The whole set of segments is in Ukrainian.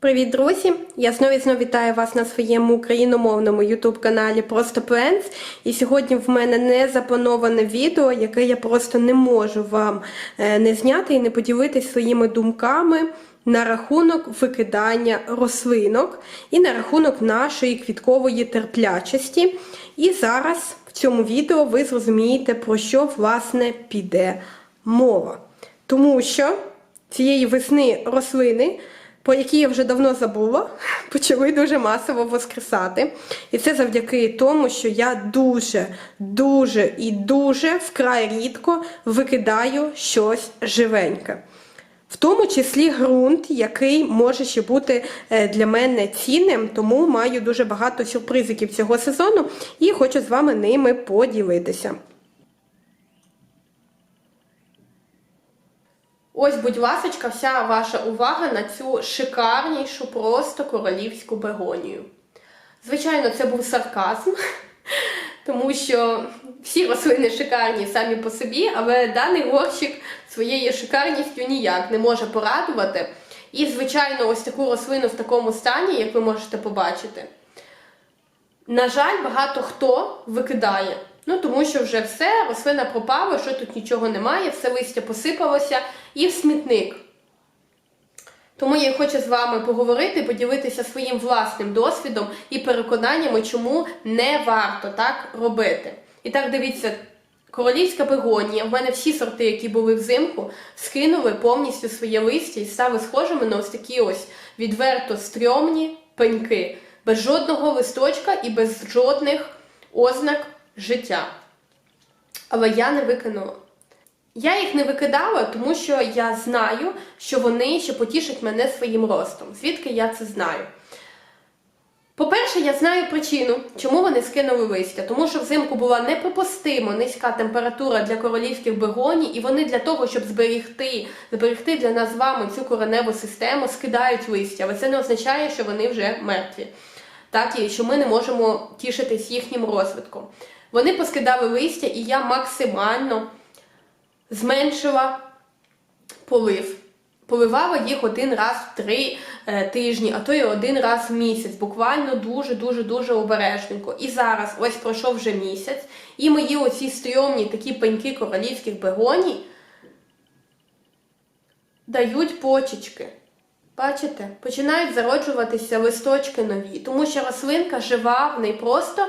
Привіт, друзі! Я знову і знову вітаю вас на своєму україномовному YouTube каналі Просто Plants. І сьогодні в мене не заплановане відео, яке я просто не можу вам е, не зняти і не поділитися своїми думками на рахунок викидання рослинок і на рахунок нашої квіткової терплячості. І зараз в цьому відео ви зрозумієте, про що власне піде мова. Тому що цієї весни рослини про які я вже давно забула, почали дуже масово воскресати. І це завдяки тому, що я дуже, дуже і дуже вкрай рідко викидаю щось живеньке. В тому числі ґрунт, який може ще бути е, для мене цінним, тому маю дуже багато сюрпризиків цього сезону і хочу з вами ними поділитися. Ось, будь ласочка, вся ваша увага на цю шикарнішу, просто королівську бегонію. Звичайно, це був сарказм, тому що всі рослини шикарні самі по собі, але даний горщик своєю шикарністю ніяк не може порадувати. І, звичайно, ось таку рослину в такому стані, як ви можете побачити. На жаль, багато хто викидає. Ну, тому що вже все, рослина пропала, що тут нічого немає, все листя посипалося і в смітник. Тому я хочу з вами поговорити, поділитися своїм власним досвідом і переконаннями, чому не варто так робити. І так, дивіться, королівська бегонія, в мене всі сорти, які були взимку, скинули повністю своє листя і стали схожими на ось такі ось відверто стрьомні пеньки, без жодного листочка і без жодних ознак життя. Але я не викинула. Я їх не викидала, тому що я знаю, що вони ще потішать мене своїм ростом. Звідки я це знаю? По-перше, я знаю причину, чому вони скинули листя, тому що взимку була неприпустимо низька температура для королівських бегоній, і вони для того, щоб зберегти, зберегти для нас з вами цю кореневу систему, скидають листя. Але це не означає, що вони вже мертві. Так, і що ми не можемо тішитись їхнім розвитком. Вони поскидали листя, і я максимально зменшила полив. Поливала їх один раз в три е, тижні, а то й один раз в місяць. Буквально дуже-дуже-дуже обережненько. І зараз, ось пройшов вже місяць, і мої оці стрьомні такі пеньки королівських бегоній дають почечки. Бачите, починають зароджуватися листочки нові, тому що рослинка жива, в неї просто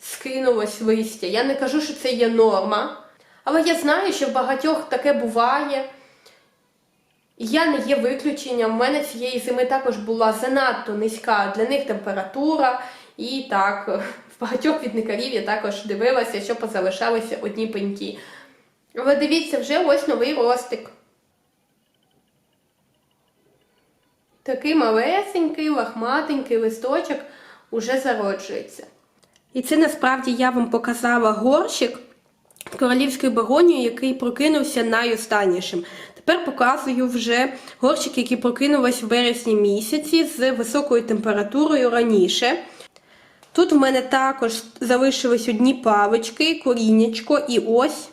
скинулось листя. Я не кажу, що це є норма, але я знаю, що в багатьох таке буває. Я не є виключенням. У мене цієї зими також була занадто низька для них температура. І так, в багатьох відникарів я також дивилася, що позалишалися одні пеньки. Але дивіться, вже ось новий ростик. Такий малесенький, лахматенький листочок уже зароджується. І це насправді я вам показала горщик королівської бегонії, який прокинувся найостаннішим. Тепер показую вже горщик, який прокинувся в березні місяці з високою температурою раніше. Тут в мене також залишились одні палички, коріннячко, і ось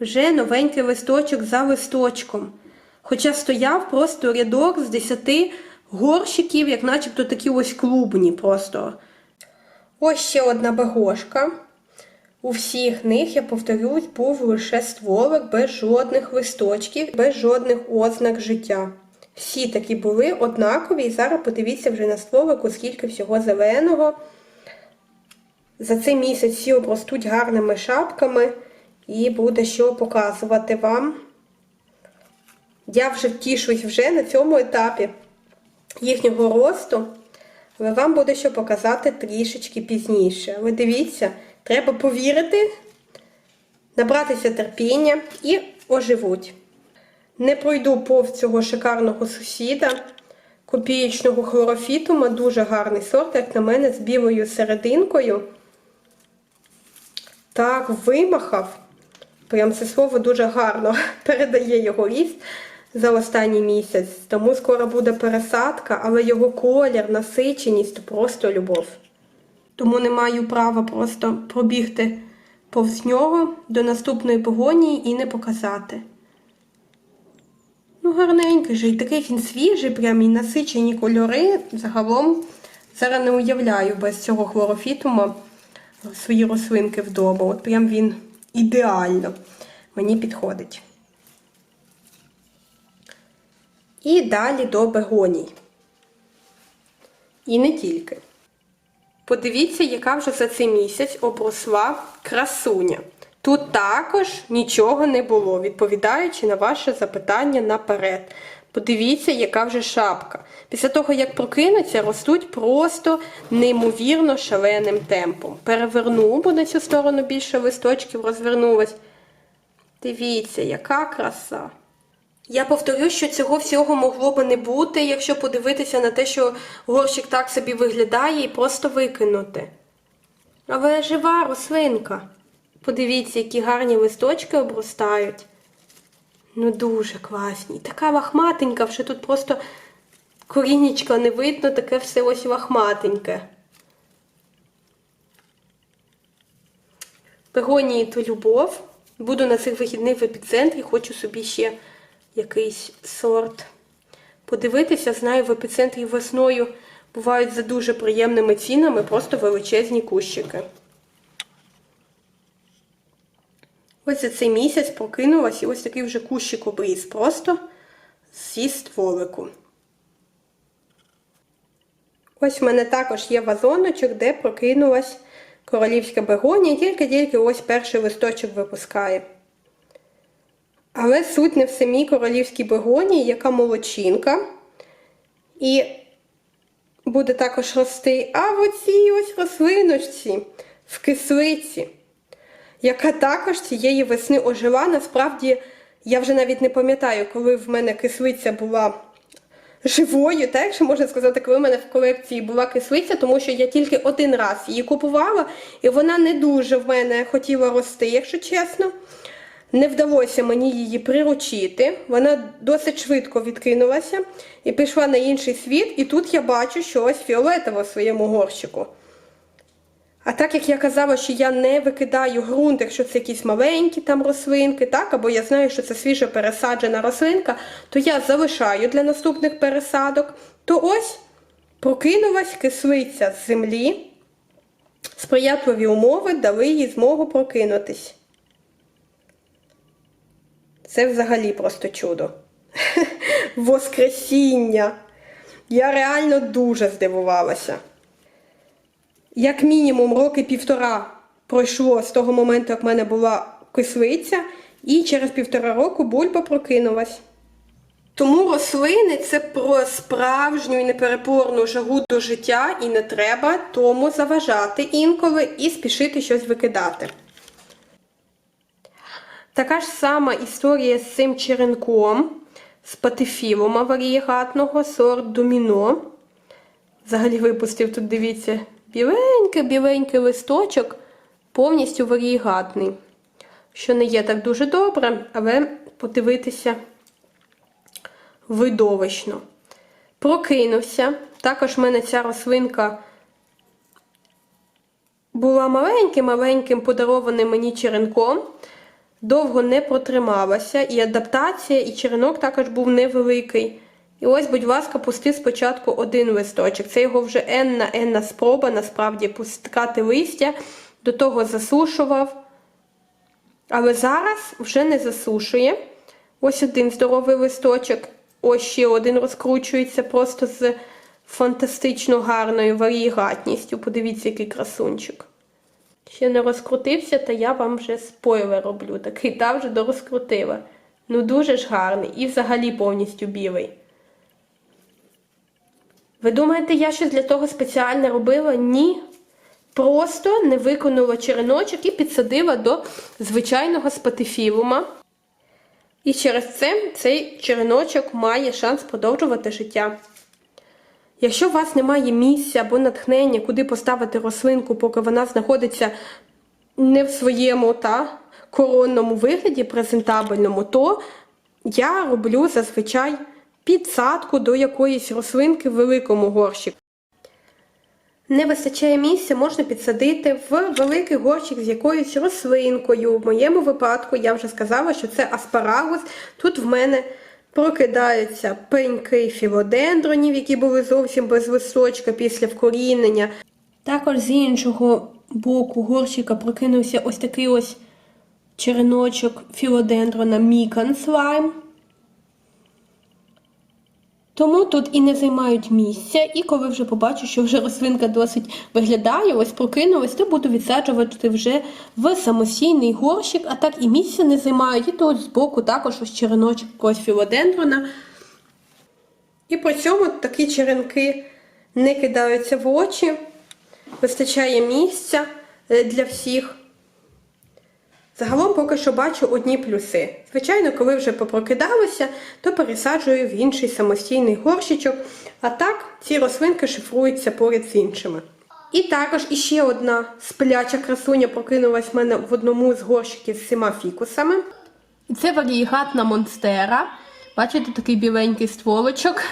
вже новенький листочок за листочком. Хоча стояв просто рядок з 10 горщиків, як начебто такі ось клубні просто. Ось ще одна багошка. У всіх них, я повторюсь, був лише стволик без жодних листочків, без жодних ознак життя. Всі такі були однакові, і зараз подивіться вже на стволику, скільки всього зеленого. За цей місяць всі обростуть гарними шапками і буде що показувати вам. Я вже втішусь вже на цьому етапі їхнього росту, але вам буде що показати трішечки пізніше. Ви дивіться, треба повірити, набратися терпіння і оживуть. Не пройду повз цього шикарного сусіда, копієчного хлорофітума, дуже гарний сорт, як на мене, з білою серединкою. Так, вимахав. Прям це слово дуже гарно передає його ріст за останній місяць. Тому скоро буде пересадка, але його колір, насиченість просто любов. Тому не маю права просто пробігти повз нього до наступної погонії і не показати. Ну, гарненький же, і такий він свіжий, прям і насичені кольори. Загалом зараз не уявляю без цього хлорофітума свої рослинки вдома. От прям він ідеально мені підходить. І далі до бегоній. І не тільки. Подивіться, яка вже за цей місяць обросла красуня. Тут також нічого не було, відповідаючи на ваше запитання наперед. Подивіться, яка вже шапка. Після того, як прокинуться, ростуть просто неймовірно шаленим темпом. Переверну, бо на цю сторону більше листочків розвернулось. Дивіться, яка краса. Я повторю, що цього всього могло би не бути, якщо подивитися на те, що горщик так собі виглядає і просто викинути. Але жива рослинка. Подивіться, які гарні листочки обростають. Ну, дуже класні. Така лахматенька, вже тут просто корінечка не видно, таке все ось лахматеньке. Пегонії то любов. Буду на цих вихідних в епіцентрі, хочу собі ще якийсь сорт подивитися. Знаю, в епіцентрі весною бувають за дуже приємними цінами просто величезні кущики. Ось за цей місяць прокинулась і ось такий вже кущик обріз просто зі стволику. Ось в мене також є вазоночок, де прокинулась королівська бегонія, тільки-тільки ось перший листочок випускає. Але суть не в самій королівській бегонії, яка молодчинка. І буде також рости, а в оцій ось рослиночці, в кислиці, яка також цієї весни ожила. Насправді, я вже навіть не пам'ятаю, коли в мене кислиця була живою, так, якщо можна сказати, коли в мене в колекції була кислиця, тому що я тільки один раз її купувала, і вона не дуже в мене хотіла рости, якщо чесно. Не вдалося мені її приручити. Вона досить швидко відкинулася і пішла на інший світ. І тут я бачу, що ось фіолетово в своєму горщику. А так як я казала, що я не викидаю ґрунт, якщо це якісь маленькі там рослинки, так, або я знаю, що це свіжо пересаджена рослинка, то я залишаю для наступних пересадок. То ось прокинулась кислиця з землі. Сприятливі умови дали їй змогу прокинутись. Це взагалі просто чудо. Воскресіння. Я реально дуже здивувалася. Як мінімум, роки півтора пройшло з того моменту, як в мене була кислиця, і через півтора року бульба прокинулась. Тому рослини це про справжню і непереборну жагу до життя, і не треба тому заважати інколи і спішити щось викидати. Така ж сама історія з цим черенком, з патифілума варієгатного, сорт доміно. Взагалі випустив тут, дивіться, біленький-біленький листочок, повністю варієгатний. Що не є так дуже добре, але подивитися видовищно. Прокинувся. Також в мене ця рослинка була маленьким-маленьким подарованим мені черенком. Довго не протрималася, і адаптація, і черенок також був невеликий. І ось, будь ласка, пусти спочатку один листочок. Це його вже енна енна спроба, насправді, пускати листя, до того засушував. Але зараз вже не засушує. Ось один здоровий листочок, ось ще один розкручується просто з фантастично гарною варієгатністю. Подивіться, який красунчик. Ще не розкрутився, та я вам вже спойлер роблю. Такий та вже дорозкрутила. Ну дуже ж гарний і взагалі повністю білий. Ви думаєте, я щось для того спеціально робила? Ні. Просто не виконала череночок і підсадила до звичайного спатифілума. І через це цей череночок має шанс продовжувати життя. Якщо у вас немає місця або натхнення, куди поставити рослинку, поки вона знаходиться не в своєму та, коронному вигляді, презентабельному, то я роблю зазвичай підсадку до якоїсь рослинки в великому горщику. Не вистачає місця, можна підсадити в великий горщик з якоюсь рослинкою. В моєму випадку я вже сказала, що це аспарагус. Тут в мене Прокидаються пеньки філодендронів, які були зовсім без височка після вкорінення. Також з іншого боку горщика прокинувся ось такий ось череночок філодендрона Мікан Слайм. Тому тут і не займають місця, і коли вже побачу, що вже рослинка досить виглядає, ось прокинулась, то буду відсаджувати вже в самостійний горщик, а так і місця не займають. І тут збоку також ось череночок якогось філодендрона. І при цьому такі черенки не кидаються в очі, вистачає місця е, для всіх. Загалом поки що бачу одні плюси. Звичайно, коли вже попрокидалося, то пересаджую в інший самостійний горщичок, а так ці рослинки шифруються поряд з іншими. І також іще одна спляча красуня прокинулась в мене в одному з горщиків з всіма фікусами. Це варієгатна монстера. Бачите, такий біленький стволочок.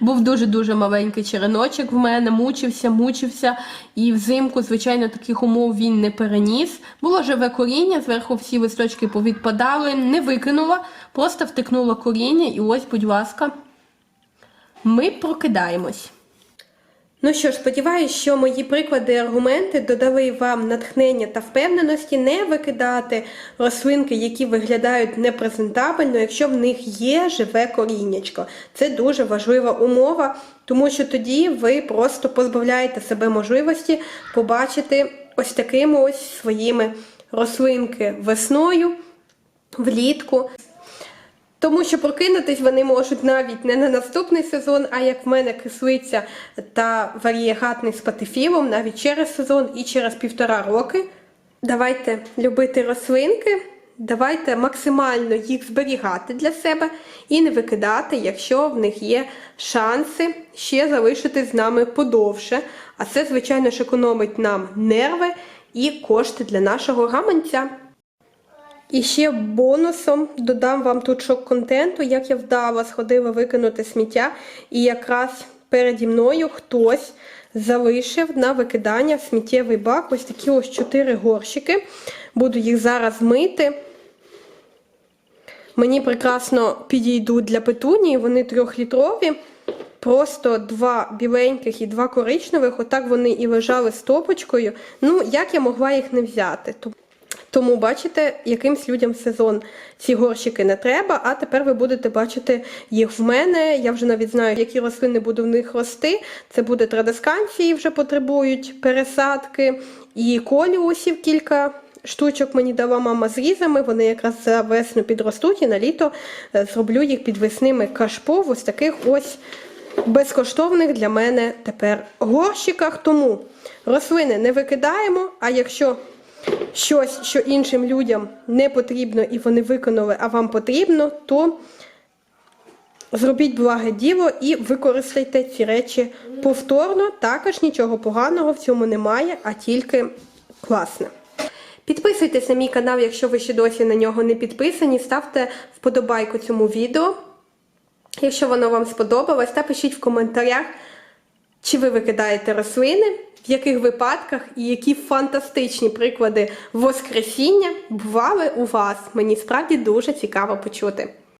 Був дуже-дуже маленький череночок в мене, мучився, мучився. І взимку, звичайно, таких умов він не переніс. Було живе коріння, зверху всі листочки повідпадали, не викинула, просто втикнула коріння, і ось, будь ласка, ми прокидаємось. Ну що ж, сподіваюся, що мої приклади і аргументи додали вам натхнення та впевненості не викидати рослинки, які виглядають непрезентабельно, якщо в них є живе коріннячко. Це дуже важлива умова, тому що тоді ви просто позбавляєте себе можливості побачити ось такими ось своїми рослинки весною, влітку. Тому що прокинутись вони можуть навіть не на наступний сезон, а як в мене кислиця та варієгатний з патифілом, навіть через сезон і через півтора роки. Давайте любити рослинки, давайте максимально їх зберігати для себе і не викидати, якщо в них є шанси ще залишитись з нами подовше. А це, звичайно ж, економить нам нерви і кошти для нашого гаманця. І ще бонусом додам вам тут шок контенту, як я вдало сходила викинути сміття, і якраз переді мною хтось залишив на викидання сміттєвий бак ось такі ось чотири горщики. Буду їх зараз мити. Мені прекрасно підійдуть для петунії, вони трьохлітрові. Просто два біленьких і два коричневих, отак вони і лежали стопочкою. Ну, як я могла їх не взяти? Тому бачите, якимсь людям сезон ці горщики не треба, а тепер ви будете бачити їх в мене. Я вже навіть знаю, які рослини буду в них рости. Це буде традисканції, вже потребують пересадки, і коліусів кілька. Штучок мені дала мама з різами, вони якраз за весну підростуть і на літо е, зроблю їх підвесними кашпо в ось таких ось безкоштовних для мене тепер горщиках. Тому рослини не викидаємо, а якщо щось, що іншим людям не потрібно і вони виконали, а вам потрібно, то зробіть благе діло і використайте ці речі повторно. Також нічого поганого в цьому немає, а тільки класне. Підписуйтесь на мій канал, якщо ви ще досі на нього не підписані. Ставте вподобайку цьому відео, якщо воно вам сподобалось, та пишіть в коментарях, чи ви викидаєте рослини, в яких випадках і які фантастичні приклади воскресіння бували у вас. Мені справді дуже цікаво почути.